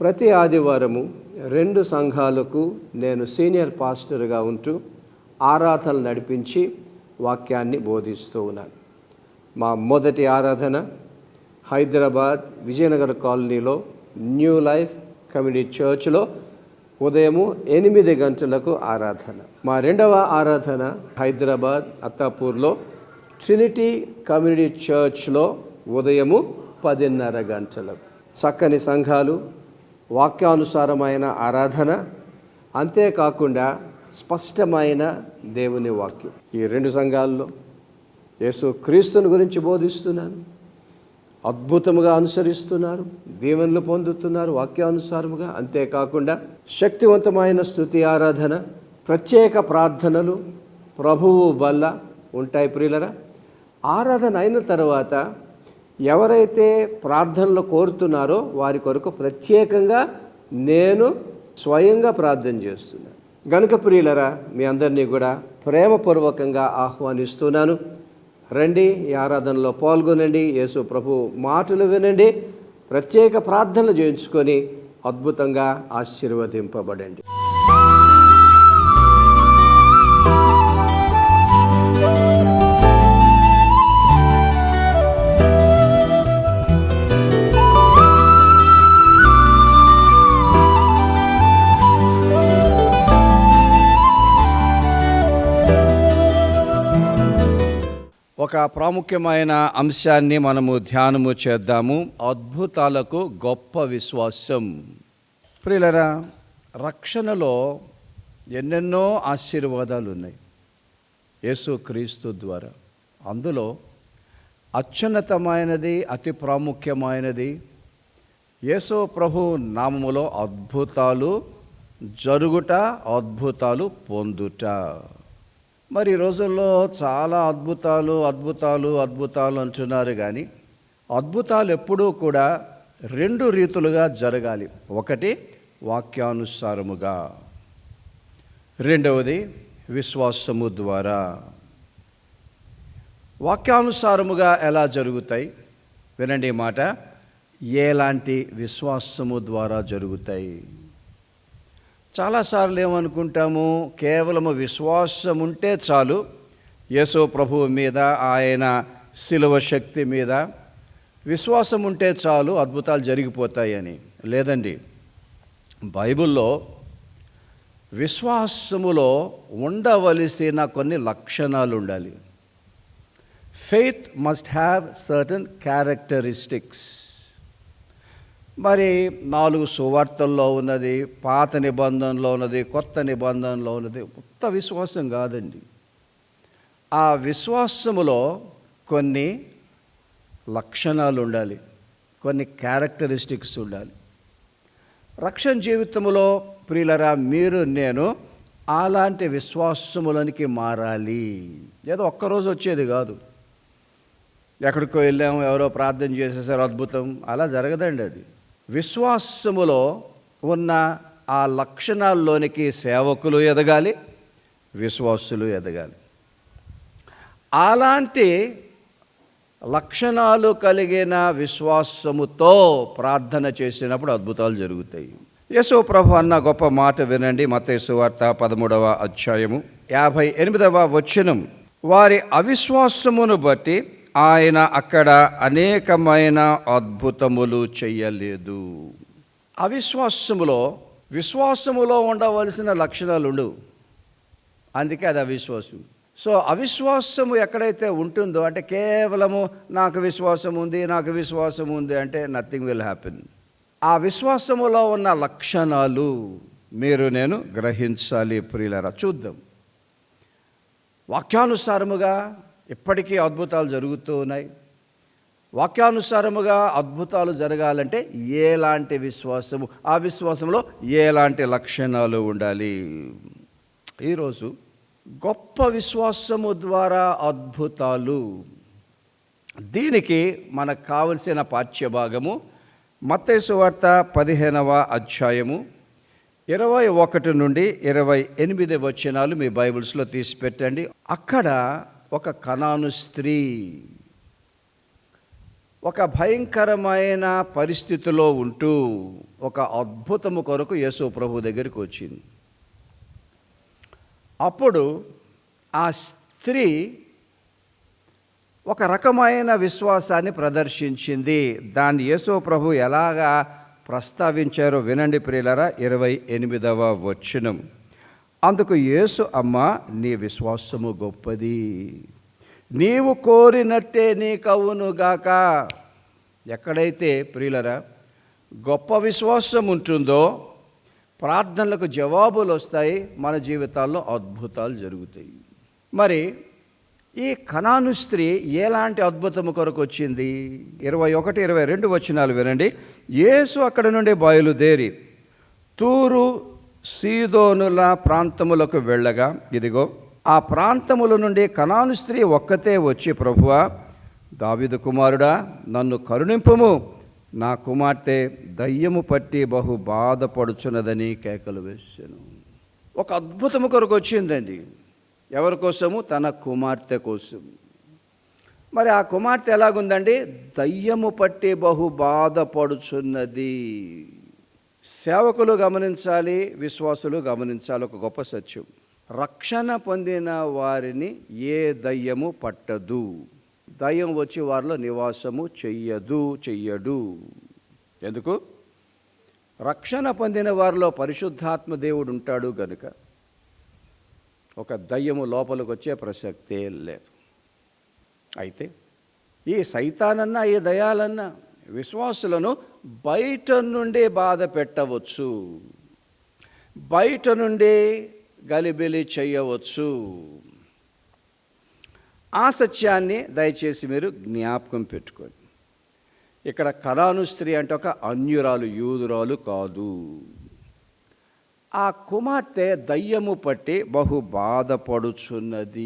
ప్రతి ఆదివారము రెండు సంఘాలకు నేను సీనియర్ పాస్టర్గా ఉంటూ ఆరాధనలు నడిపించి వాక్యాన్ని బోధిస్తూ ఉన్నాను. మా మొదటి ఆరాధన హైదరాబాద్ విజయనగర్ కాలనీలో న్యూ లైఫ్ కమ్యూనిటీ చర్చ్లో ఉదయము ఎనిమిది గంటలకు ఆరాధన. మా రెండవ ఆరాధన హైదరాబాద్ అత్తాపూర్లో ట్రినిటీ కమ్యూనిటీ చర్చ్లో ఉదయము పదిన్నర గంటలకు. చక్కని సంఘాలు వాక్యానుసారమైన ఆరాధన అంతేకాకుండా స్పష్టమైన దేవుని వాక్యం. ఈ రెండు సంఘాల్లో యేసు క్రీస్తుని గురించి బోధిస్తున్నాను. అద్భుతముగా అనుసరిస్తున్నారు దీవెనలు పొందుతున్నారు వాక్యానుసారముగా. అంతేకాకుండా శక్తివంతమైన స్థుతి ఆరాధన ప్రత్యేక ప్రార్థనలు ప్రభువు వల్ల ఉంటాయి ప్రియులరా. ఆరాధన అయిన తర్వాత ఎవరైతే ప్రార్థనలు కోరుతున్నారో వారి కొరకు ప్రత్యేకంగా నేను స్వయంగా ప్రార్థన చేస్తున్నాను. గనుక ప్రియులరా మీ అందరినీ కూడా ప్రేమపూర్వకంగా ఆహ్వానిస్తున్నాను. రండి ఈ ఆరాధనలో పాల్గొనండి యేసు ప్రభు మాటలు వినండి ప్రత్యేక ప్రార్థనలు చేయించుకొని అద్భుతంగా ఆశీర్వదింపబడండి. ఒక ప్రాముఖ్యమైన అంశాన్ని మనము ధ్యానము చేద్దాము. అద్భుతాలకు గొప్ప విశ్వాసం. ప్రియులరా రక్షణలో ఎన్నెన్నో ఆశీర్వాదాలు ఉన్నాయి యేసు క్రీస్తు ద్వారా. అందులో అత్యున్నతమైనది అతి ప్రాముఖ్యమైనది యేసు ప్రభు నామములో అద్భుతాలు జరుగుట అద్భుతాలు పొందుట. మరి ఈ రోజుల్లో చాలా అద్భుతాలు అద్భుతాలు అద్భుతాలు అంటున్నారు కానీ అద్భుతాలు ఎప్పుడూ కూడా రెండు రీతులుగా జరగాలి. ఒకటి వాక్యానుసారముగా. రెండవది విశ్వాసము ద్వారా. వాక్యానుసారముగా ఎలా జరుగుతాయి? వినండి మాట. ఎలాంటి విశ్వాసము ద్వారా జరుగుతాయి? చాలాసార్లు ఏమనుకుంటాము కేవలము విశ్వాసం ఉంటే చాలు. యేసో ప్రభువు మీద ఆయన శిలువ శక్తి మీద విశ్వాసం ఉంటే చాలు అద్భుతాలు జరిగిపోతాయని. లేదండి బైబిల్లో విశ్వాసములో ఉండవలసిన కొన్ని లక్షణాలు ఉండాలి faith must have certain characteristics మరి నాలుగు సువార్తల్లో ఉన్నది పాత నిబంధనలో ఉన్నది కొత్త నిబంధనలో ఉన్నది. కొత్త విశ్వాసం కాదండి. ఆ విశ్వాసములో కొన్ని లక్షణాలు ఉండాలి కొన్ని క్యారెక్టరిస్టిక్స్ ఉండాలి. రక్షణ జీవితంలో ప్రియులరా మీరు నేను అలాంటి విశ్వాసములనికి మారాలి. ఏదో ఒక్కరోజు వచ్చేది కాదు. ఎక్కడికో వెళ్ళాము ఎవరో ప్రార్థన చేసేసారు అద్భుతం. అలా జరగదండి అది. విశ్వాసములో ఉన్న ఆ లక్షణాల్లోనికి సేవకులు ఎదగాలి విశ్వాసులు ఎదగాలి. అలాంటి లక్షణాలు కలిగిన విశ్వాసముతో ప్రార్థన చేసినప్పుడు అద్భుతాలు జరుగుతాయి. యశో ప్రభు అన్న గొప్ప మాట వినండి మతేసు వార్త పదమూడవ అధ్యాయము యాభై ఎనిమిదవ వచనం. వారి అవిశ్వాసమును బట్టి ఆయన అక్కడ అనేకమైన అద్భుతములు చెయ్యలేదు అవిశ్వాసములో విశ్వాసములో ఉండవలసిన లక్షణాలు ఉండవు అందుకే అది అవిశ్వాసం. సో అవిశ్వాసము ఎక్కడైతే ఉంటుందో అంటే కేవలము నాకు విశ్వాసం ఉంది నాకు విశ్వాసం ఉంది అంటే నథింగ్ విల్ హ్యాపెన్ ఆ విశ్వాసములో ఉన్న లక్షణాలు మీరు నేను గ్రహించాలి ప్రియులరా. చూద్దాం. వాక్యానుసారముగా ఇప్పటికీ అద్భుతాలు జరుగుతూ ఉన్నాయి. వాక్యానుసారముగా అద్భుతాలు జరగాలంటే ఎలాంటి విశ్వాసము? ఆ విశ్వాసంలో ఎలాంటి లక్షణాలు ఉండాలి? ఈరోజు గొప్ప విశ్వాసము ద్వారా అద్భుతాలు. దీనికి మనకు కావలసిన పాఠ్యభాగము మత్తేసు వార్త పదిహేనవ అధ్యాయము ఇరవై ఒకటి నుండి ఇరవై ఎనిమిది వచనాలు మీ బైబిల్స్లో తీసి పెట్టండి అక్కడ ఒక కణాను స్త్రీ. ఒక భయంకరమైన పరిస్థితిలో ఉంటూ ఒక అద్భుతము కొరకు యేసు ప్రభు దగ్గరికి వచ్చింది. అప్పుడు ఆ స్త్రీ ఒక రకమైన విశ్వాసాన్ని ప్రదర్శించింది. దాన్ని యేసు ప్రభు ఎలాగా ప్రస్తావించారో వినండి ప్రియులరా ఇరవై ఎనిమిదవ వచనం అందుకు యేసు అమ్మ నీ విశ్వాసము గొప్పది. నీవు కోరినట్టే నీకవునుగాక. ఎక్కడైతే ప్రియులరా గొప్ప విశ్వాసం ఉంటుందో ప్రార్థనలకు జవాబులు వస్తాయి మన జీవితాల్లో అద్భుతాలు జరుగుతాయి. మరి ఈ కణాను స్త్రీ ఎలాంటి అద్భుతము కొరకు వచ్చింది ఇరవై ఒకటి ఇరవై రెండు వచనాలు వినండి. యేసు అక్కడ నుండి బయలుదేరి తూరు సీదోనుల ప్రాంతములకు వెళ్ళగా ఇదిగో ఆ ప్రాంతముల నుండి కణాను స్త్రీ ఒక్కతే వచ్చి ప్రభువా దావిదు కుమారుడా నన్ను కరుణింపుము. నా కుమార్తె దయ్యము పట్టి బహు బాధపడుచున్నదని కేకలు వేశాను ఒక అద్భుతము కొరకు వచ్చిందండి. ఎవరి కోసము? తన కుమార్తె కోసం. మరి ఆ కుమార్తె ఎలాగుందండి? దయ్యము పట్టి బహు బాధపడుచున్నది. సేవకులు గమనించాలి విశ్వాసులు గమనించాలి ఒక గొప్ప సత్యం. రక్షణ పొందిన వారిని ఏ దయ్యము పట్టదు. దయ్యం వచ్చి వారిలో నివాసము చెయ్యదు చెయ్యడు. ఎందుకు? రక్షణ పొందిన వారిలో పరిశుద్ధాత్మ దేవుడు ఉంటాడు గనుక ఒక దయ్యము లోపలికి వచ్చే ప్రసక్తే లేదు. అయితే ఈ సైతానన్నా ఈ దయాలన్నా విశ్వాసులను బయట నుండే బాధ పెట్టవచ్చు. బయట నుండే గలిబిలి చేయవచ్చు. ఆ సత్యాన్ని దయచేసి మీరు జ్ఞాపకం పెట్టుకోండి. ఇక్కడ కరాను స్త్రీ అంటే ఒక అన్యురాలు యూదురాలు కాదు. ఆ కుమార్తె దయ్యము పట్టి బహు బాధపడుచున్నది.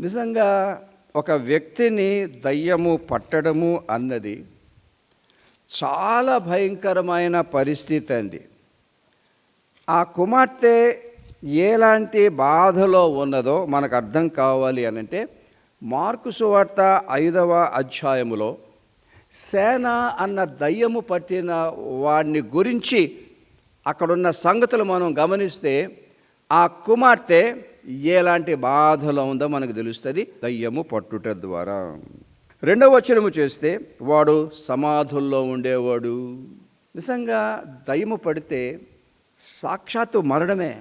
నిజంగా ఒక వ్యక్తిని దయ్యము పట్టడము అన్నది చాలా భయంకరమైన పరిస్థితి అండి. ఆ కుమార్తె ఎలాంటి బాధలో ఉన్నదో మనకు అర్థం కావాలి అని అంటే మార్కు సువార్త ఐదవ అధ్యాయములో సేన అన్న దయ్యము పట్టిన వాడిని గురించి అక్కడున్న సంగతులు మనం గమనిస్తే ఆ కుమార్తె ఎలాంటి బాధలో ఉందో మనకు తెలుస్తుంది. దయ్యము పట్టుట ద్వారా. రెండవ వచనము చేస్తే వాడు సమాధుల్లో ఉండేవాడు. నిజంగా దయ్యము పడితే సాక్షాత్తు మరణమే.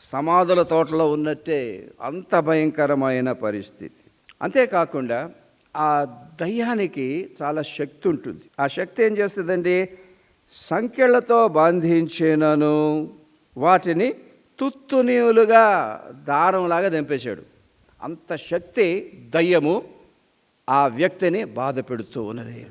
సమాధుల తోటలో ఉన్నట్టే అంత భయంకరమైన పరిస్థితి. అంతేకాకుండా ఆ దయ్యానికి చాలా శక్తి ఉంటుంది. ఆ శక్తి ఏం చేస్తుందండి? సంఖ్యలతో బంధించినను. వాటిని తుత్తునీయులుగా దారంలాగా దంపేశాడు. అంత శక్తి దయ్యము ఆ వ్యక్తిని బాధ పెడుతూ ఉన్నది.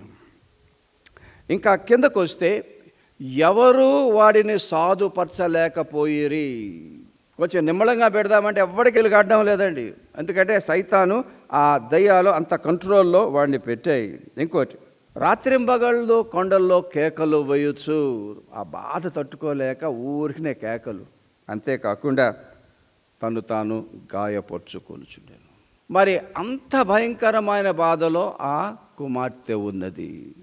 ఇంకా కిందకు వస్తే ఎవరు వాడిని సాధుపరచలేకపోయిరి? కొంచెం నిమ్మలంగా పెడదామంటే ఎవరికి వెళ్ళి లేదండి. ఎందుకంటే సైతాను ఆ దయ్యాలు అంత కంట్రోల్లో వాడిని పెట్టాయి. ఇంకోటి రాత్రింబగళ్ళు కొండల్లో కేకలు వేయచ్చు ఆ బాధ తట్టుకోలేక ఊరికినే కేకలు. అంతేకాకుండా తను తాను గాయపరుచుకొనుచుండెను. మరి అంత భయంకరమైన బాధలో ఆ కుమార్తె ఉన్నది.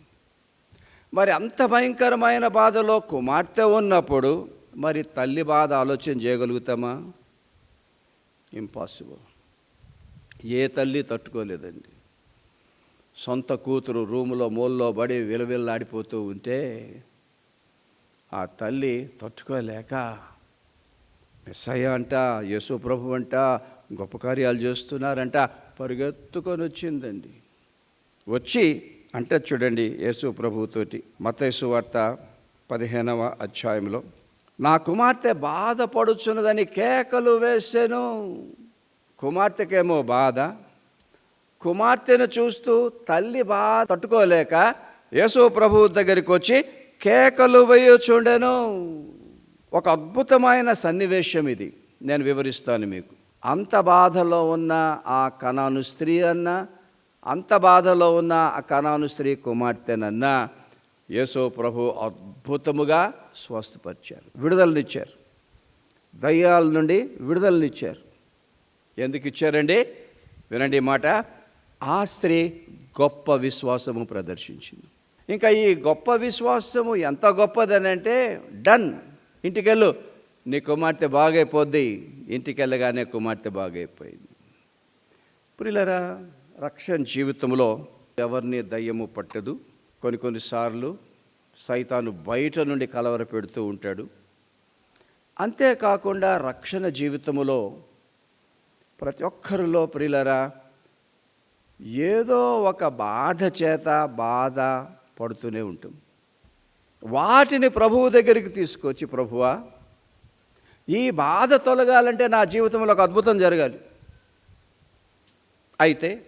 మరి అంత భయంకరమైన బాధలో కుమార్తె ఉన్నప్పుడు మరి తల్లి బాధ ఆలోచన చేయగలుగుతామా? ఇంపాసిబుల్. ఏ తల్లి తట్టుకోలేదండి. సొంత కూతురు రూములో మూల్లో పడి విలవిల్లాడిపోతూ ఉంటే ఆ తల్లి తట్టుకోలేక మెస్సయ్య అంట యేసు ప్రభు అంట గొప్ప కార్యాలు చేస్తున్నారంట పరిగెత్తుకొని వచ్చిందండి. వచ్చి అంటే చూడండి యేసు ప్రభుతోటి మతేసు వార్త పదిహేనవ అధ్యాయంలో నా కుమార్తె బాధపడుచున్నదని కేకలు వేసాను. కుమార్తెకేమో బాధ కుమార్తెను చూస్తూ తల్లి బాధ తట్టుకోలేక యేసు ప్రభు దగ్గరికి వచ్చి కేకలు వేయచుండెను. ఒక అద్భుతమైన సన్నివేశం ఇది. నేను వివరిస్తాను మీకు. అంత బాధలో ఉన్న ఆ కణాను స్త్రీ అన్న అంత బాధలో ఉన్న ఆ కణాను స్త్రీ కుమార్తెనన్నా యేసో ప్రభు అద్భుతముగా స్వస్థపరిచారు. విడుదలనిచ్చారు. దయ్యాల నుండి విడుదలనిచ్చారు. ఎందుకు ఇచ్చారండి? వినండి మాట. ఆ స్త్రీ గొప్ప విశ్వాసము ప్రదర్శించింది. ఇంకా ఈ గొప్ప విశ్వాసము ఎంత గొప్పదనంటే డన్. ఇంటికెళ్ళు. నీ కుమార్తె బాగైపోద్ది. ఇంటికెళ్ళగానే కుమార్తె బాగైపోయింది. ప్రిలరా రక్షణ జీవితంలో ఎవరిని దయ్యము పట్టదు. కొన్ని కొన్నిసార్లు సైతాను బయట నుండి కలవర పెడుతూ ఉంటాడు. అంతేకాకుండా రక్షణ జీవితములో ప్రతి ఒక్కరిలో ప్రిలరా ఏదో ఒక బాధ చేత బాధ పడుతూనే ఉంటుంది. వాటిని ప్రభువు దగ్గరికి తీసుకొచ్చి ప్రభువా ఈ బాధ తొలగాలంటే నా జీవితంలో ఒక అద్భుతం జరగాలి. అయితే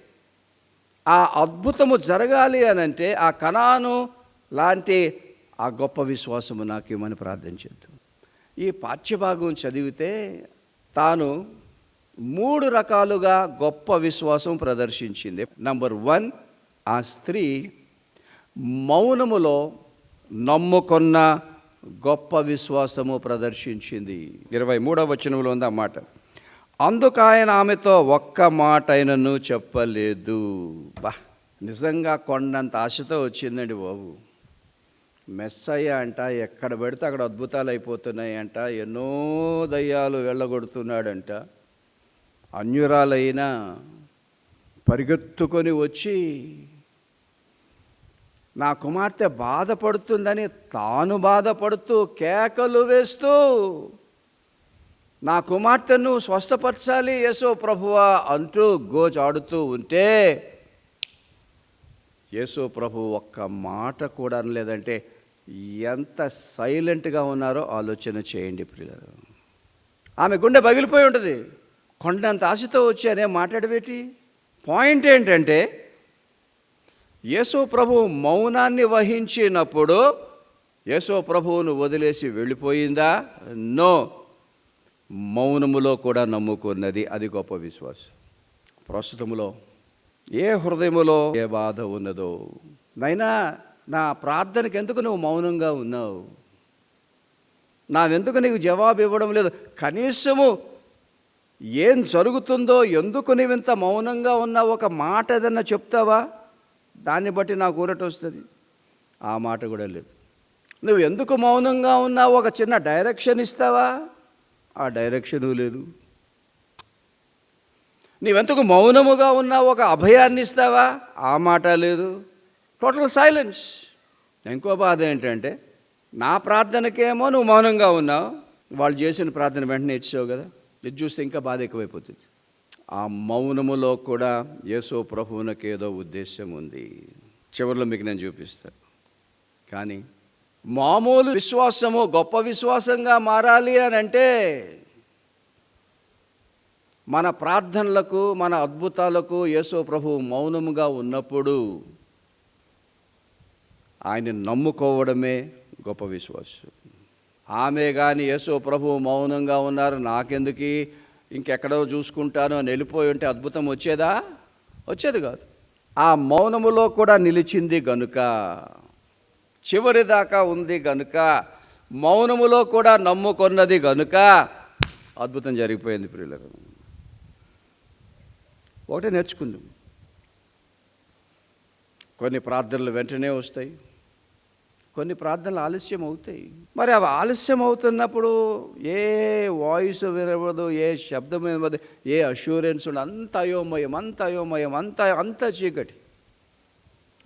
ఆ అద్భుతము జరగాలి అని అంటే ఆ కణాను లాంటి ఆ గొప్ప విశ్వాసము నాకు ఇవ్వమని ప్రార్థన చేద్దాం. ఈ పాఠ్యభాగం చదివితే తాను మూడు రకాలుగా గొప్ప విశ్వాసం ప్రదర్శించింది. నంబర్ వన్ ఆ స్త్రీ మౌనములో నమ్ముకొన్న గొప్ప విశ్వాసము ప్రదర్శించింది. ఇరవై మూడవ వచనంలో ఉంది ఆ మాట. అందుకు ఆయన ఆమెతో ఒక్క మాట అయినను చెప్పలేదు. బా నిజంగా కొండంత ఆశతో వచ్చిందండి బాబు. మెస్సయ్య అంట ఎక్కడ పెడితే అక్కడ అద్భుతాలు అయిపోతున్నాయి అంట ఎన్నో దయ్యాలు వెళ్ళగొడుతున్నాడంట. అన్యురాలైనా పరిగెత్తుకొని వచ్చి నా కుమార్తె బాధపడుతుందని తాను బాధపడుతూ కేకలు వేస్తూ నా కుమార్తెను స్వస్థపరచాలి యేసో ప్రభువా అంటూ గోచాడుతూ ఉంటే యేసో ప్రభు ఒక్క మాట కూడా అనలేదంటే ఎంత సైలెంట్గా ఉన్నారో ఆలోచన చేయండి ప్రియులు ఆమె గుండె పగిలిపోయి ఉంటుంది. కొండంత ఆశతో వచ్చానే మాట్లాడబెట్టి పాయింట్ ఏంటంటే యేసు ప్రభు మౌనాన్ని వహించినప్పుడు యేసు ప్రభువును వదిలేసి వెళ్ళిపోయిందా? నో. మౌనములో కూడా నమ్ముకున్నది అది గొప్ప విశ్వాసం. ప్రస్తుతములో ఏ హృదయములో ఏ బాధ ఉన్నదో. నైనా నా ప్రార్థనకి ఎందుకు నువ్వు మౌనంగా ఉన్నావు? నావెందుకు నీకు జవాబు ఇవ్వడం లేదు? కనీసము ఏం జరుగుతుందో ఎందుకు నీవింత మౌనంగా ఉన్నావు? ఒక మాట ఏదన్నా చెప్తావా? దాన్ని బట్టి నాకు ఊరట వస్తుంది. ఆ మాట కూడా లేదు. నువ్వు ఎందుకు మౌనంగా ఉన్నావు? ఒక చిన్న డైరెక్షన్ ఇస్తావా? ఆ డైరెక్షను లేదు. నీవెందుకు మౌనముగా ఉన్నావు? ఒక అభయాన్ని ఇస్తావా? ఆ మాట లేదు. టోటల్ సైలెన్స్ ఇంకో బాధ ఏంటంటే నా ప్రార్థనకేమో నువ్వు మౌనంగా ఉన్నావు. వాళ్ళు చేసిన ప్రార్థన వెంటనే ఇచ్చావు కదా. ఇది చూస్తే ఇంకా బాధ ఎక్కువైపోతుంది. ఆ మౌనములో కూడా యేసో ప్రభువునకు ఏదో ఉద్దేశం ఉంది. చివరిలో మీకు నేను చూపిస్తాను కానీ మామూలు విశ్వాసము గొప్ప విశ్వాసంగా మారాలి అని అంటే మన ప్రార్థనలకు మన అద్భుతాలకు యేసో ప్రభు మౌనముగా ఉన్నప్పుడు ఆయన నమ్ముకోవడమే గొప్ప విశ్వాసం. ఆమె కానీ యేసో ప్రభు మౌనంగా ఉన్నారు నాకెందుకు? ఇంకెక్కడో చూసుకుంటాను అని వెళ్ళిపోయి ఉంటే అద్భుతం వచ్చేదా? వచ్చేది కాదు. ఆ మౌనములో కూడా నిలిచింది గనుక. చివరి దాకా ఉంది గనుక. మౌనములో కూడా నమ్ముకొన్నది గనుక. అద్భుతం జరిగిపోయింది ప్రియులకు ఒకటే నేర్చుకుందాం. కొన్ని ప్రార్థనలు వెంటనే వస్తాయి. కొన్ని ప్రార్థనలు ఆలస్యం అవుతాయి మరి అవి ఆలస్యం అవుతున్నప్పుడు ఏ వాయిస్ వినవదు ఏ శబ్దం వినవదు ఏ అష్యూరెన్స్ ఉండదు అంత అయోమయం అంత అయోమయం అంత అంత చీకటి.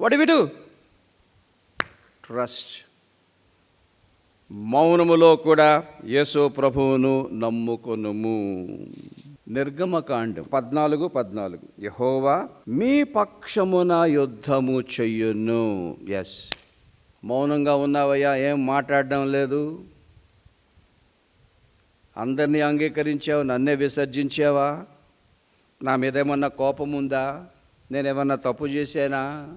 వాట్ విడు ట్రస్ట్ మౌనములో కూడా యేసు ప్రభువును నమ్ముకొనుము. నిర్గమకాండం పద్నాలుగు పద్నాలుగు. యహోవా మీ పక్షమున యుద్ధము చెయ్యును ఎస్ మౌనంగా ఉన్నావయ్యా ఏం మాట్లాడడం లేదు. అందరినీ అంగీకరించావు నన్నే విసర్జించావా? నా మీద ఏమన్నా కోపం ఉందా? నేనేమన్నా తప్పు చేశానా?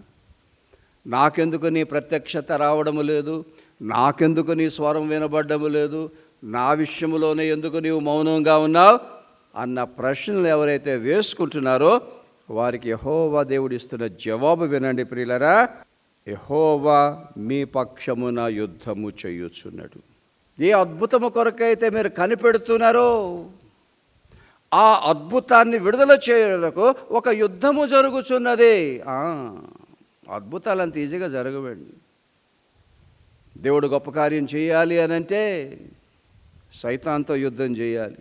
నాకెందుకు నీ ప్రత్యక్షత రావడము లేదు? నాకెందుకు నీ స్వరం వినబడ్డము లేదు? నా విషయంలోనే ఎందుకు నీవు మౌనంగా ఉన్నావు? అన్న ప్రశ్నలు ఎవరైతే వేసుకుంటున్నారో వారికి యహోవా దేవుడు ఇస్తున్న జవాబు వినండి ప్రియులరా. యహోవా మీ పక్షమున యుద్ధము చేయుచున్నాడు. ఏ అద్భుతము కొరకైతే మీరు కనిపెడుతున్నారో ఆ అద్భుతాన్ని విడుదల చేయడానికి ఒక యుద్ధము జరుగుచున్నది. అద్భుతాలు అంత ఈజీగా జరగవండి. దేవుడు గొప్ప కార్యం చేయాలి అని అంటే సైతాంతో యుద్ధం చేయాలి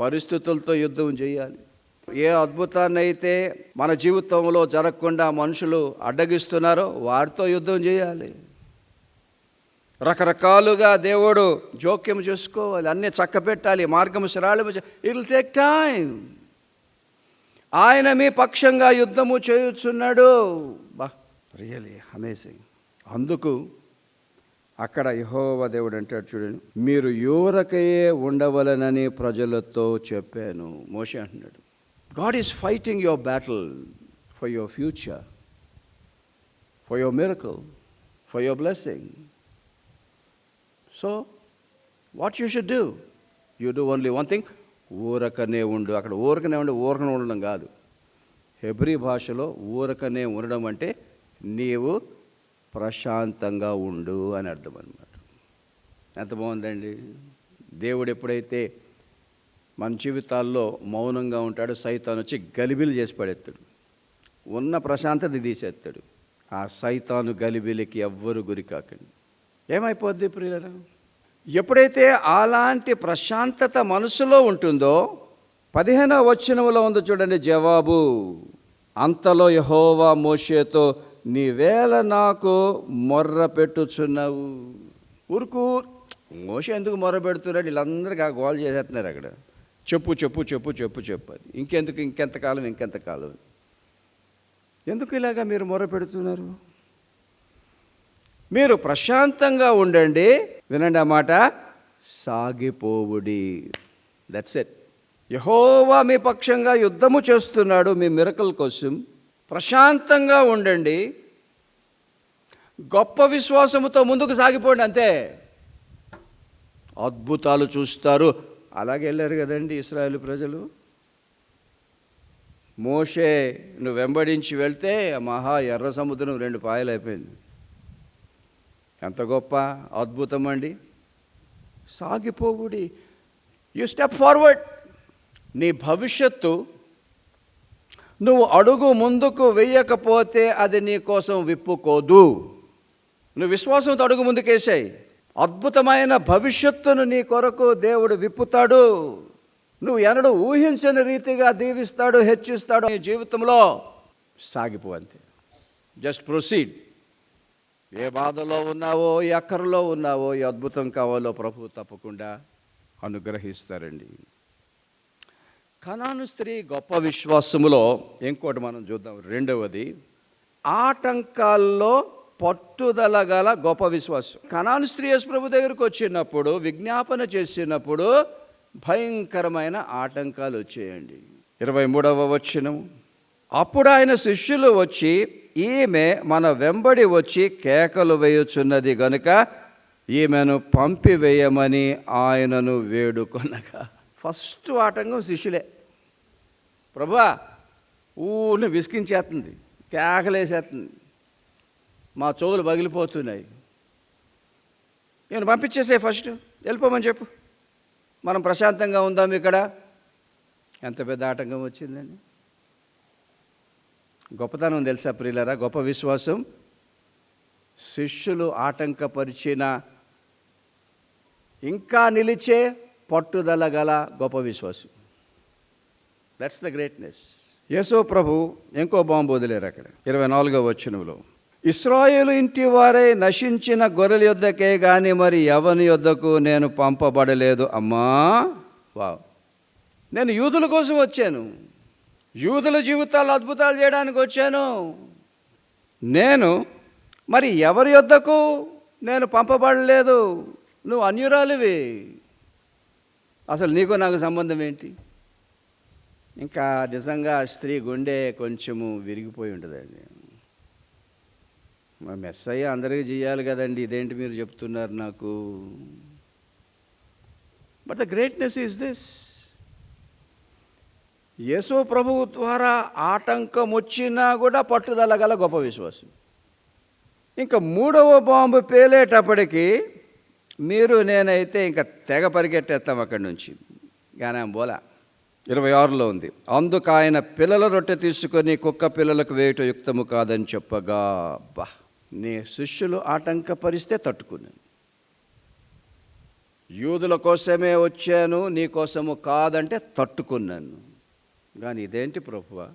పరిస్థితులతో యుద్ధం చేయాలి. ఏ అద్భుతాన్ని అయితే మన జీవితంలో జరగకుండా మనుషులు అడ్డగిస్తున్నారో వారితో యుద్ధం చేయాలి. రకరకాలుగా దేవుడు జోక్యం చేసుకోవాలి అన్నీ చక్కపెట్టాలి మార్గం సరళం ఇట్ విల్ టేక్ టైం ఆయన మీ పక్షంగా యుద్ధము చేయుచున్నాడు. బా రియలీ అమేజింగ్. అందుకు అక్కడ యహోవ దేవుడు అంటాడు చూడండి మీరు యువరకయే ఉండవలనని ప్రజలతో చెప్పాను. మోషే అంటున్నాడు. God is fighting your battle for your future for your miracle, for your blessing so what you should do you do only one thing ఊరకనే ఉండు. అక్కడ ఊరకనే ఉండి ఊరకనే ఉండడం కాదు. హెబ్రీ భాషలో ఊరకనే ఉండడం అంటే నీవు ప్రశాంతంగా ఉండు అని అర్థం అనమాట ఎంత బాగుందండి. దేవుడు ఎప్పుడైతే మన జీవితాల్లో మౌనంగా ఉంటాడు సైతాన్ వచ్చి గలిబిలు చేసి పడేస్తాడు. ఉన్న ప్రశాంతత తీసేస్తాడు. ఆ సైతాను గలిబిలికి ఎవ్వరు గురి కాకండి. ఏమైపోద్ది ప్రియులరా? ఎప్పుడైతే అలాంటి ప్రశాంతత మనసులో ఉంటుందో పదిహేనవ వచనములో ఉంది చూడండి జవాబు. అంతలో యహోవా మోషేతో నీవేళ నాకు మొర్ర పెట్టుచున్నావు. ఊరుకు మోషే ఎందుకు మొర్ర పెడుతున్నాడు? వీళ్ళందరికీ ఆ గోల్ చేసేస్తున్నారు అక్కడ. చెప్పు చెప్పు చెప్పు చెప్పు చెప్పు. అది ఇంకెందుకు ఇంకెంతకాలం ఇంకెంతకాలం? ఎందుకు ఇలాగా మీరు మొర పెడుతున్నారు? మీరు ప్రశాంతంగా ఉండండి. వినండి ఆ మాట. సాగిపోవుడి. దట్స్ ఇట్ యహోవా మీ పక్షంగా యుద్ధము చేస్తున్నాడు మీ మిరకల్ కోసం. ప్రశాంతంగా ఉండండి. గొప్ప విశ్వాసముతో ముందుకు సాగిపోండి అంతే. అద్భుతాలు చూస్తారు. అలాగే వెళ్ళారు కదండి ఇస్రాయేల్ ప్రజలు. మోషే నువ్వు వెంబడించి వెళ్తే మహా ఎర్ర సముద్రం రెండు పాయలు అయిపోయింది. ఎంత గొప్ప అద్భుతం అండి. సాగిపోవుడి. యు స్టెప్ ఫార్వర్డ్ నీ భవిష్యత్తు నువ్వు అడుగు ముందుకు వెయ్యకపోతే అది నీ కోసం విప్పుకోదు. నువ్వు విశ్వాసంతో అడుగు ముందుకేసాయి. అద్భుతమైన భవిష్యత్తును నీ కొరకు దేవుడు విప్పుతాడు. నువ్వు ఎన్నడూ ఊహించని రీతిగా దీవిస్తాడు హెచ్చిస్తాడు. నీ జీవితంలో సాగిపో అంతే. జస్ట్ ప్రొసీడ్ ఏ బాధలో ఉన్నావో ఏ అక్కరలో ఉన్నావో ఏ అద్భుతం కావాలో ప్రభు తప్పకుండా అనుగ్రహిస్తారండి. కనాను స్త్రీ గొప్ప విశ్వాసములో ఇంకోటి మనం చూద్దాం. రెండవది ఆటంకాల్లో పట్టుదల గల గొప్ప విశ్వాసం. కనాను స్త్రీ యేసు ప్రభు దగ్గరికి వచ్చినప్పుడు విజ్ఞాపన చేసినప్పుడు భయంకరమైన ఆటంకాలు వచ్చేయండి. ఇరవై మూడవ వచనం. అప్పుడు ఆయన శిష్యులు వచ్చి ఈమె మన వెంబడి వచ్చి కేకలు వేయుచున్నది గనుక ఈమెను పంపివేయమని ఆయనను వేడుకొనగా. ఫస్ట్ ఆటంకం శిష్యులే. ప్రభా ఊరిని విసికించేస్తుంది కేకలేసేస్తుంది. మా చెవులు పగిలిపోతున్నాయి. నేను పంపించేసే ఫస్ట్ వెళ్ళిపోమని చెప్పు. మనం ప్రశాంతంగా ఉందాం ఇక్కడ. ఎంత పెద్ద ఆటంకం వచ్చిందండి. గొప్పతనం తెలుసా ప్రియులరా? గొప్ప విశ్వాసం. శిష్యులు ఆటంకపరిచిన ఇంకా నిలిచే పట్టుదల గల గొప్ప విశ్వాసం. దట్స్ ద గ్రేట్నెస్ యేసో ప్రభు ఇంకో బాంబు వదిలేరు అక్కడ. ఇరవై నాలుగో వచ్చినలో ఇస్రాయేలు ఇంటి వారే నశించిన గొర్రెల యొద్దకే కానీ మరి ఎవని యొద్దకు నేను పంపబడలేదు. అమ్మా! వావ్. నేను యూదుల కోసం వచ్చాను. యూదుల జీవితాలు అద్భుతాలు చేయడానికి వచ్చాను. నేను మరి ఎవరి యొద్దకు నేను పంపబడలేదు? నువ్వు అన్యురాలివి. అసలు నీకు నాకు సంబంధం ఏంటి? ఇంకా నిజంగా స్త్రీ గుండె కొంచెము విరిగిపోయి ఉంటుందండి. మా మెస్సయ్య అందరికీ చేయాలి కదండి. ఇదేంటి మీరు చెప్తున్నారు నాకు? But the greatness is this యేసు ప్రభువు ద్వారా ఆటంకం వచ్చినా కూడా పట్టుదల గల గొప్ప విశ్వాసం. ఇంకా మూడవ బాంబు పేలేటప్పటికీ మీరు నేనైతే ఇంకా తెగ పరిగెట్టేస్తాం అక్కడి నుంచి. కానీ ఆమె బోలా. ఇరవై ఆరులో ఉంది. అందుకు ఆయన పిల్లల రొట్టె తీసుకొని కుక్క పిల్లలకు వేయటం యుక్తము కాదని చెప్పగా బా! నీ శిష్యులు ఆటంకపరిస్తే తట్టుకున్నాను యూదుల కోసమే వచ్చాను నీ కోసము కాదంటే తట్టుకున్నాను. కానీ ఇదేంటి ప్రభువ?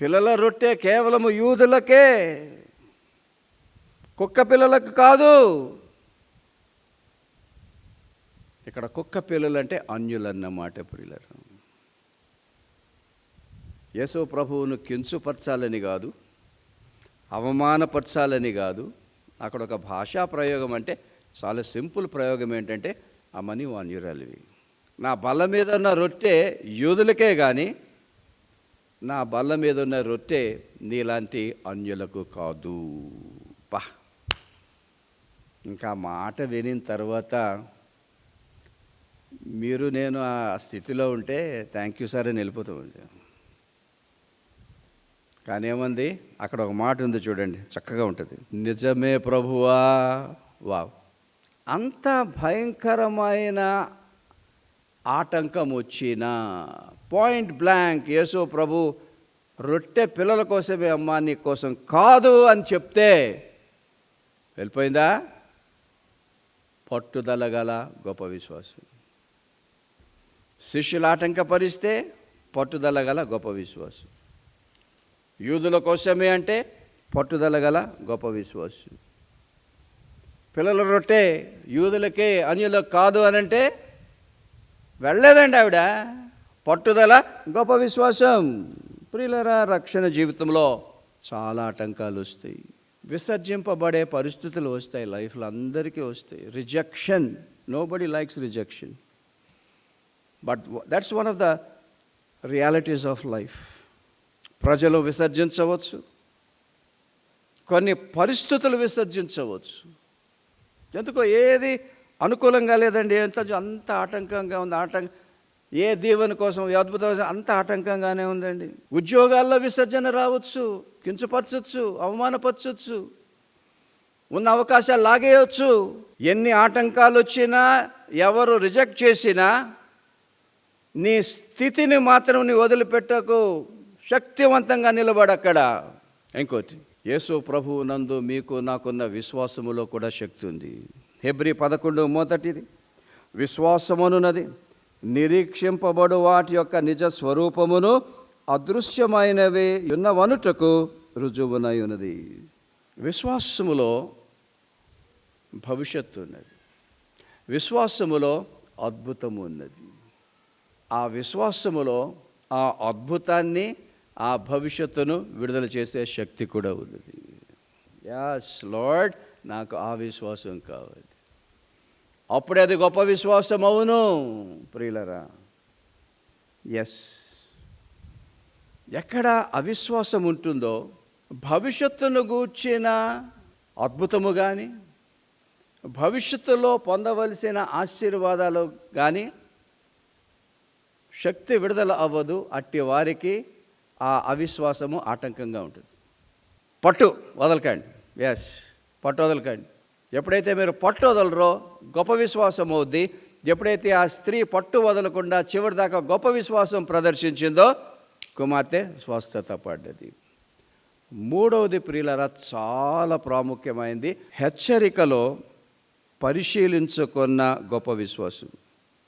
పిల్లల రొట్టె కేవలము యూదులకే కుక్క పిల్లలకు కాదు. ఇక్కడ కుక్క పిల్లలు అంటే అన్యులన్నమాట ప్రియులరు. యేసు ప్రభువును కించుపరచాలని కాదు అవమానపరచాలని కాదు. అక్కడ ఒక భాషా ప్రయోగం అంటే చాలా సింపుల్ ప్రయోగం ఏంటంటే అమ్మని అన్యురాలివి నా బల్ల మీద ఉన్న రొట్టె యూదులకే కానీ నా బల్ల మీద ఉన్న రొట్టె నీలాంటి అన్యులకు కాదు. పా. ఇంకా మాట వినిన తర్వాత మీరు నేను ఆ స్థితిలో ఉంటే థ్యాంక్ యూ సార్ అని వెళ్ళిపోతామండి. కానీ ఏమంది అక్కడ ఒక మాట ఉంది చూడండి చక్కగా ఉంటుంది. నిజమే ప్రభువా వావ్. అంత భయంకరమైన ఆటంకం వచ్చిన పాయింట్ బ్లాంక్ యేసు ప్రభు రొట్టె పిల్లల కోసమే అమ్మా నీ కోసం కాదు అని చెప్తే వెళ్ళిపోయిందా? పట్టుదల గల గొప్ప విశ్వాసం శిష్యులు ఆటంకపరిస్తే పట్టుదల గల గొప్ప విశ్వాసం యూదుల కోసమే అంటే పట్టుదల గల గొప్ప విశ్వాసం పిల్లల రొట్టె యూదులకే అన్యులకు కాదు అని అంటే వెళ్ళలేదండి ఆవిడ. పట్టుదల గొప్ప విశ్వాసం. ప్రియులరా రక్షణ జీవితంలో చాలా ఆటంకాలు వస్తాయి. విసర్జింపబడే పరిస్థితులు వస్తాయి. లైఫ్లో అందరికీ వస్తాయి. Rejection. Nobody likes rejection but that's one of the realities of life ప్రజలు విసర్జించవచ్చు. కొన్ని పరిస్థితులు విసర్జించవచ్చు. ఎందుకో ఏది అనుకూలంగా లేదండి ఎంత అంత ఆటంకంగా ఉంది ఆటంకం ఏ దీవెన కోసం ఏ అద్భుతం అంత ఆటంకంగానే ఉందండి. ఉద్యోగాల్లో విసర్జన రావచ్చు కించపరచచ్చు అవమానపరచచ్చు ఉన్న అవకాశాలు లాగేయచ్చు. ఎన్ని ఆటంకాలు వచ్చినా ఎవరు రిజెక్ట్ చేసినా నీ స్థితిని మాత్రం నీ వదిలిపెట్టకు. శక్తివంతంగా నిలబడక్కడ? ఇంకోటి యేసు ప్రభువు నందు మీకు నాకున్న విశ్వాసములో కూడా శక్తి ఉంది. హెబ్రి పదకొండు మొదటిది విశ్వాసమునున్నది నిరీక్షింపబడు వాటి యొక్క నిజ స్వరూపమును అదృశ్యమైనవి ఉన్నవనుటకు రుజువునై ఉన్నది విశ్వాసములో భవిష్యత్తు ఉన్నది. విశ్వాసములో అద్భుతము ఉన్నది. ఆ విశ్వాసములో ఆ అద్భుతాన్ని ఆ భవిష్యత్తును విడుదల చేసే శక్తి కూడా ఉన్నది. యాస్ లార్డ్ నాకు ఆ విశ్వాసం కావాలి. అప్పుడే అది గొప్ప విశ్వాసం అవును ప్రియులరా. ఎస్ ఎక్కడ అవిశ్వాసం ఉంటుందో భవిష్యత్తును గూర్చిన అద్భుతము కానీ భవిష్యత్తులో పొందవలసిన ఆశీర్వాదాలు కానీ శక్తి విడుదల అవ్వదు. అట్టి వారికి ఆ అవిశ్వాసము ఆటంకంగా ఉంటుంది. పట్టు వదలకండి. ఎస్ పట్టు వదలకండి. ఎప్పుడైతే మీరు పట్టు వదలరో గొప్ప విశ్వాసం అవుద్ది. ఎప్పుడైతే ఆ స్త్రీ పట్టు వదలకుండా చివరి దాకా గొప్ప విశ్వాసం ప్రదర్శించిందో కుమార్తె స్వస్థత పడ్డది. మూడవది ప్రియులరా చాలా ప్రాముఖ్యమైంది. హెచ్చరికలో పరిశీలించుకున్న గొప్ప విశ్వాసం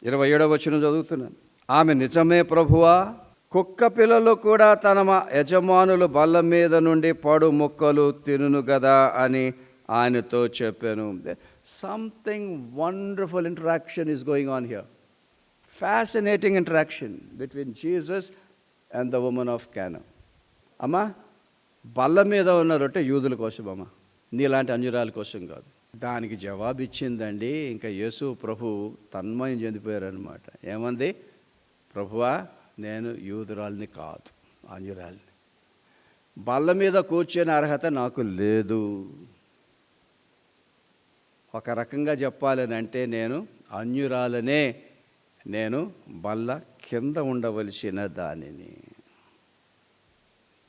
ఇరవై ఏడవ వచ్చిన చదువుతున్నాను. ఆమె నిజమే ప్రభువా? కుక్క పిల్లలు కూడా తన యజమానులు బల్ల మీద నుండి పడు మొక్కలు తినును కదా అని ఆయనతో చెప్పాను. Something wonderful interaction is going on here fascinating interaction between Jesus and the woman of Canaan అమ్మా బల్ల మీద ఉన్న రొట్టె యూదుల కోసం అమ్మా. నీలాంటి అన్యురాల కోసం కాదు. దానికి జవాబు ఇచ్చిందండి. ఇంకా యేసు ప్రభు తన్మయం చెందిపోయారనమాట ఏమంది? ప్రభువా నేను యూదురాల్ని కాదు అంజురాల్ని బల్ల మీద కూర్చొని అర్హత నాకు లేదు. ఒక రకంగా చెప్పాలని అంటే నేను అన్యురాలనే నేను బల్ల కింద ఉండవలసిన దానిని.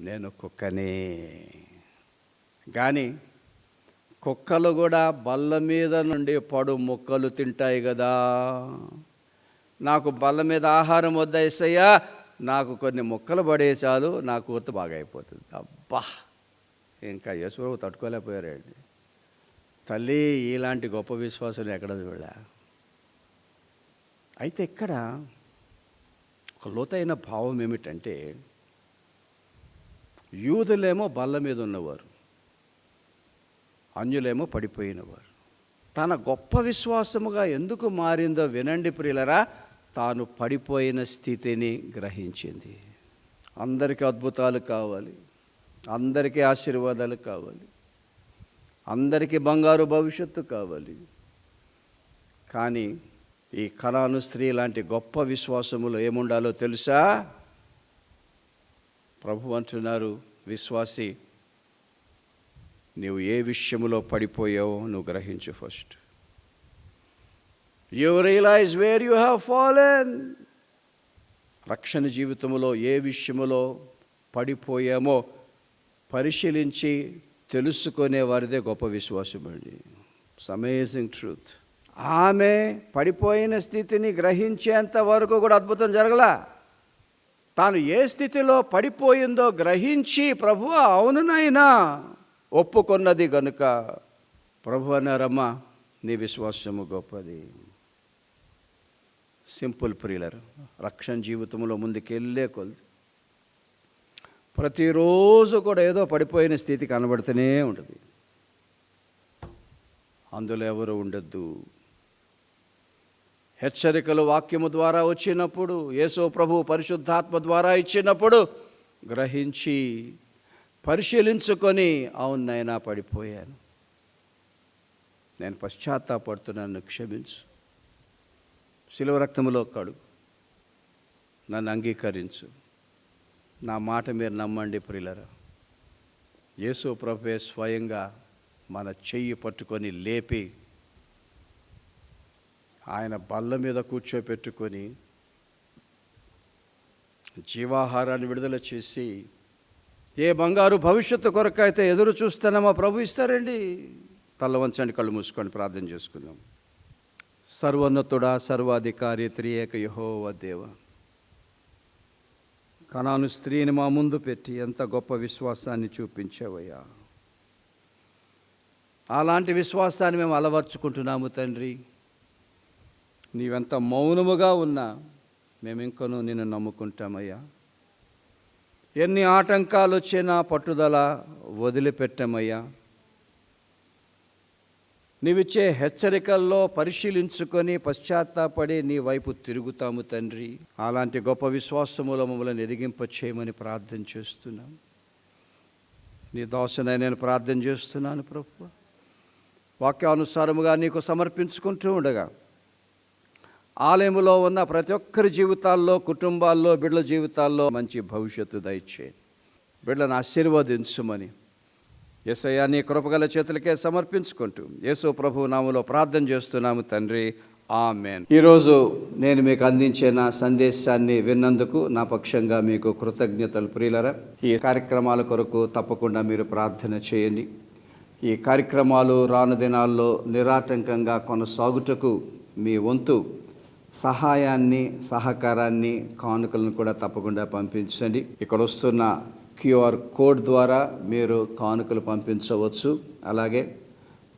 నేను కుక్కనే. కానీ కుక్కలు కూడా బల్ల మీద నుండి పడు మొక్కలు తింటాయి కదా. నాకు బల్ల మీద ఆహారం వద్ద ఇస్తయ్యా నాకు కొన్ని మొక్కలు పడే చాలు నా కూర్త బాగా అయిపోతుంది అబ్బా! ఇంకా యేసుప్రభు తట్టుకోలేకపోయారండి. తల్లి ఇలాంటి గొప్ప విశ్వాసం ఎక్కడ చూడలే? అయితే ఇక్కడ ఒక లోతైన భావం ఏమిటంటే యూదులేమో బల్ల మీద ఉన్నవారు అన్యులేమో పడిపోయినవారు. తన గొప్ప విశ్వాసముగా ఎందుకు మారిందో వినండి ప్రియులరా తాను పడిపోయిన స్థితిని గ్రహించింది. అందరికీ అద్భుతాలు కావాలి. అందరికీ ఆశీర్వాదాలు కావాలి. అందరికీ బంగారు భవిష్యత్తు కావాలి. కానీ ఈ కళాను స్త్రీ లాంటి గొప్ప విశ్వాసములో ఏముండాలో తెలుసా? ప్రభు అంటున్నారు విశ్వాసి నీవు ఏ విషయంలో పడిపోయావో నువ్వు గ్రహించు first. You realize where you have fallen రక్షణ జీవితంలో ఏ విషయములో పడిపోయామో పరిశీలించి తెలుసుకునే వారిదే గొప్ప విశ్వాసం అండి. అమేజింగ్ ట్రూత్ ఆమె పడిపోయిన స్థితిని గ్రహించేంత వరకు కూడా అద్భుతం జరగలా. తాను ఏ స్థితిలో పడిపోయిందో గ్రహించి ప్రభు అవును నాయనా ఒప్పుకొన్నది గనుక ప్రభు అన్నారమ్మా నీ విశ్వాసము గొప్పది. సింపుల్ ప్రియులర్ రక్షణ జీవితంలో ముందుకెళ్ళే కొద్ది ప్రతిరోజు కూడా ఏదో పడిపోయిన స్థితి కనబడుతూనే ఉంటుంది. అందులో ఎవరు ఉండొద్దు. హెచ్చరికలు వాక్యము ద్వారా వచ్చినప్పుడు యేసో ప్రభు పరిశుద్ధాత్మ ద్వారా ఇచ్చినప్పుడు గ్రహించి పరిశీలించుకొని అవును నైనా పడిపోయాను. నేను పశ్చాత్తాపడుతున్నాను క్షమించు. శిలువ రక్తములో కడుగు నన్ను అంగీకరించు. నా మాట మీరు నమ్మండి ప్రియులరా. యేసు ప్రభే స్వయంగా మన చెయ్యి పట్టుకొని లేపి ఆయన బల్ల మీద కూర్చోపెట్టుకొని జీవాహారాన్ని విడుదల చేసి ఏ బంగారు భవిష్యత్తు కొరకైతే ఎదురు చూస్తున్నామో ప్రభు ఇస్తారండి. తల్ల వంచండి కళ్ళు మూసుకొని ప్రార్థన చేసుకుందాం. సర్వోన్నతుడా సర్వాధికారి త్రియేక యహోవ దేవ. కణాను స్త్రీని మా ముందు పెట్టి ఎంత గొప్ప విశ్వాసాన్ని చూపించావయ్యా. అలాంటి విశ్వాసాన్ని మేము అలవర్చుకుంటున్నాము తండ్రి. నీవెంత మౌనముగా ఉన్నా మేము ఇంకనూ నిన్ను నమ్ముకుంటామయ్యా. ఎన్ని ఆటంకాలు వచ్చినా పట్టుదల వదిలిపెట్టామయ్యా. నీవిచ్చే హెచ్చరికల్లో పరిశీలించుకొని పశ్చాత్తాపడి నీ వైపు తిరుగుతాము తండ్రి. అలాంటి గొప్ప విశ్వాసములో మమ్మల్ని ఎదిగింప చేయమని ప్రార్థన చేస్తున్నాం. నీ దోషనై నేను ప్రార్థన చేస్తున్నాను ప్రభు. వాక్యానుసారముగా నీకు సమర్పించుకుంటూ ఉండగా ఆలయములో ఉన్న ప్రతి ఒక్కరి జీవితాల్లో కుటుంబాల్లో బిడ్డల జీవితాల్లో మంచి భవిష్యత్తు దయచేయండి బిడ్డలను ఆశీర్వదించుమని యేసయ్య నీ కృపగల చేతులకే సమర్పించుకుంటూ యేసు ప్రభు నామలో ప్రార్థన చేస్తున్నాము తండ్రి. ఆమెన్. ఈరోజు నేను మీకు అందించే నా సందేశాన్ని విన్నందుకు నా పక్షంగా మీకు కృతజ్ఞతలు ప్రియులరా. ఈ కార్యక్రమాల కొరకు తప్పకుండా మీరు ప్రార్థన చేయండి. ఈ కార్యక్రమాలు రాను దినాల్లో నిరాటంకంగా కొనసాగుటకు మీ వంతు సహాయాన్ని సహకారాన్ని కానుకలను కూడా తప్పకుండా పంపించండి. ఇక్కడ వస్తున్న క్యూఆర్ కోడ్ ద్వారా మీరు కానుకలు పంపించవచ్చు. అలాగే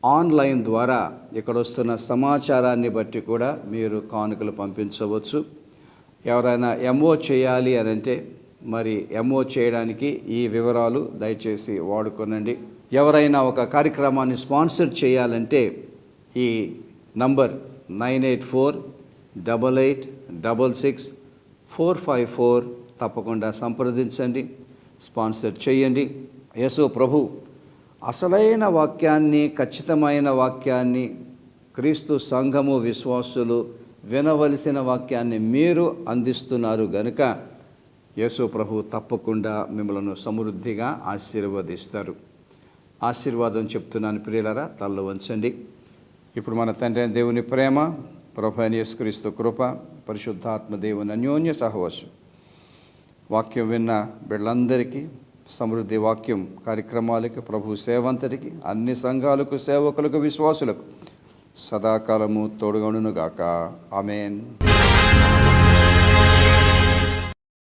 ఆన్లైన్ ద్వారా ఇక్కడ వస్తున్న సమాచారాన్ని బట్టి కూడా మీరు కానుకలు పంపించవచ్చు. ఎవరైనా ఎంఓ చేయాలి అని అంటే మరి ఎంఓ చేయడానికి ఈ వివరాలు దయచేసి వాడుకోనండి. ఎవరైనా ఒక కార్యక్రమాన్ని స్పాన్సర్ చేయాలంటే ఈ number nine eight four double eight double six four five four తప్పకుండా సంప్రదించండి. స్పాన్సర్ చేయండి. యేసు ప్రభు అసలైన వాక్యాన్ని ఖచ్చితమైన వాక్యాన్ని క్రీస్తు సంఘము విశ్వాసులు వినవలసిన వాక్యాన్ని మీరు అందిస్తున్నారు గనుక యేసు ప్రభు తప్పకుండా మిమ్మల్ని సమృద్ధిగా ఆశీర్వదిస్తారు. ఆశీర్వాదం చెప్తున్నాను ప్రియులరా తల్లు వంచండి. ఇప్పుడు మన తండ్రి అయిన దేవుని ప్రేమ ప్రభు అని యేసుక్రీస్తు కృప పరిశుద్ధాత్మ దేవుని అన్యోన్య సహవాసం. వాక్యం విన్న బిళ్ళందరికీ సమృద్ధి వాక్యం కార్యక్రమాలకి ప్రభు సేవంతటికి అన్ని సంఘాలకు సేవకులకు విశ్వాసులకు సదాకాలము తోడుగనుగాక ఆమెన్.